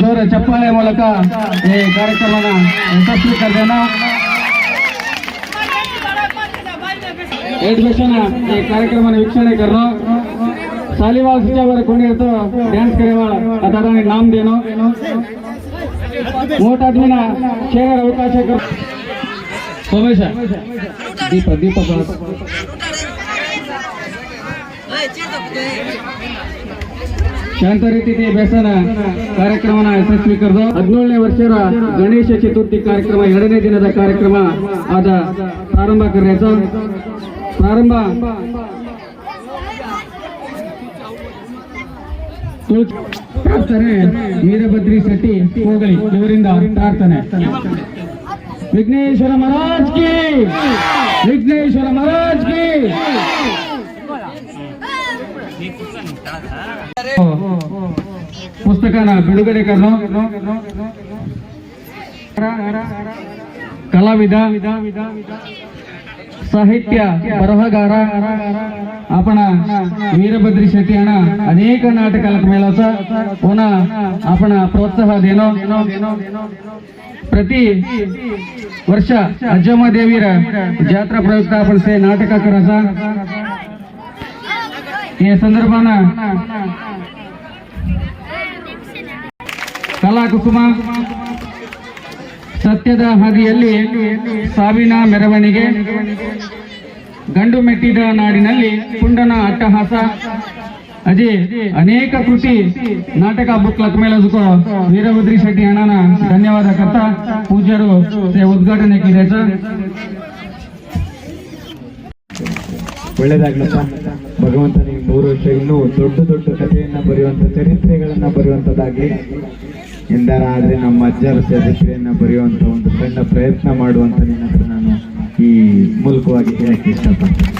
ಜೋರ ಚಪ್ಪಾಳೆ ಮೂಲಕ ಈ ಕಾರ್ಯಕ್ರಮನ ಯಶಸ್ವೀಕರಣ ಏಟ್ ವರ್ಷನ ಈ ಕಾರ್ಯಕ್ರಮನ ವೀಕ್ಷಣೆ ಕರೋ ಸಾಲಿವಾಲ್ ಸಿಚಾವರ ಕೊಂಡಿರ್ತೋ ಡ್ಯಾನ್ಸ್ ಕರೆವಾಳ ಅದರ ನಾಮ್ ದೇನೋ ಮೋಟ್ ಆದ್ಮಿನ ಅವಕಾಶ ಸೋಮೇಶ, ದೀಪ ದೀಪ ಶಾಂತ ರೀತಿಯ ಬೇಸನ ಕಾರ್ಯಕ್ರಮನ ಯಶಸ್ವಿ ಕರೆದು ಹದಿನೇಳನೇ ವರ್ಷದ ಗಣೇಶ ಚತುರ್ಥಿ ಕಾರ್ಯಕ್ರಮ, ಎರಡನೇ ದಿನದ ಕಾರ್ಯಕ್ರಮ ಆದ ಪ್ರಾರಂಭ ಕರೆಸ ಪ್ರಾರಂಭ. ವೀರಭದ್ರಿ ಶೆಟ್ಟಿ ಹೋಗಲಿ, ಇವರಿಂದ ಪ್ರಾರ್ಥನೆ. ವಿಘ್ನೇಶ್ವರ ಮಹಾರಾಜ್ ಕಿ ವಿಘ್ನೇಶ್ವರ ಮಹಾರಾಜ್ ಕಿ ಪುಸ್ತಕನ ಬಿಡುಗಡೆ ಕರ್ನು ಕಲಾವಿದ ಸಾಹಿತ್ಯ ಬರಹಗಾರ आपण वीरभद्री शेट्टी यांना अनेक नाटकाला मेळाचा पुन्हा आपण प्रोत्साह देणं प्रति वर्ष अजमदेवीर जात्रा प्रयुक्त आपण ते नाटक करायचा ಈ ಸಂದರ್ಭನ ಕಲಾಕುಸುಮ ಸತ್ಯದ ಹಾದಿಯಲ್ಲಿ ಸಾವಿನ ಮೆರವಣಿಗೆ, ಗಂಡು ಮೆಟ್ಟಿದ ನಾಡಿನಲ್ಲಿ ಕುಂಡನ ಅಟ್ಟಹಾಸ ಅಜಿ ಅನೇಕ ಕೃತಿ, ನಾಟಕ ಬುಕ್ ಲಕ್ ವೀರಭದ್ರಿ ಶೆಟ್ಟಿ ಅಣ್ಣನ ಧನ್ಯವಾದ ಕರ್ತ ಪೂಜ್ಯರು ಉದ್ಘಾಟನೆ ಒಳ್ಳೆದಾಗ್ಲಪ್ಪ ಭಗವಂತ ನಿಮ್ಗೆ ಮೂರು ವರ್ಷ ಇನ್ನೂ ದೊಡ್ಡ ದೊಡ್ಡ ಕಥೆಯನ್ನ ಬರೆಯುವಂತ ಚರಿತ್ರೆಗಳನ್ನ ಬರೆಯುವಂತದ್ದಾಗ್ಲಿ ಎಂದಾರ ಆದ್ರೆ ನಮ್ಮ ಅಜ್ಜರ ಚರಿತ್ರೆಯನ್ನ ಬರೆಯುವಂತ ಒಂದು ಸಣ್ಣ ಪ್ರಯತ್ನ ಮಾಡುವಂತ ನಿನ್ನ ನಾನು ಈ ಮೂಲಕವಾಗಿ ಹೇಳಕ್ಕೆ ಇಷ್ಟಪಡ್ತೇನೆ.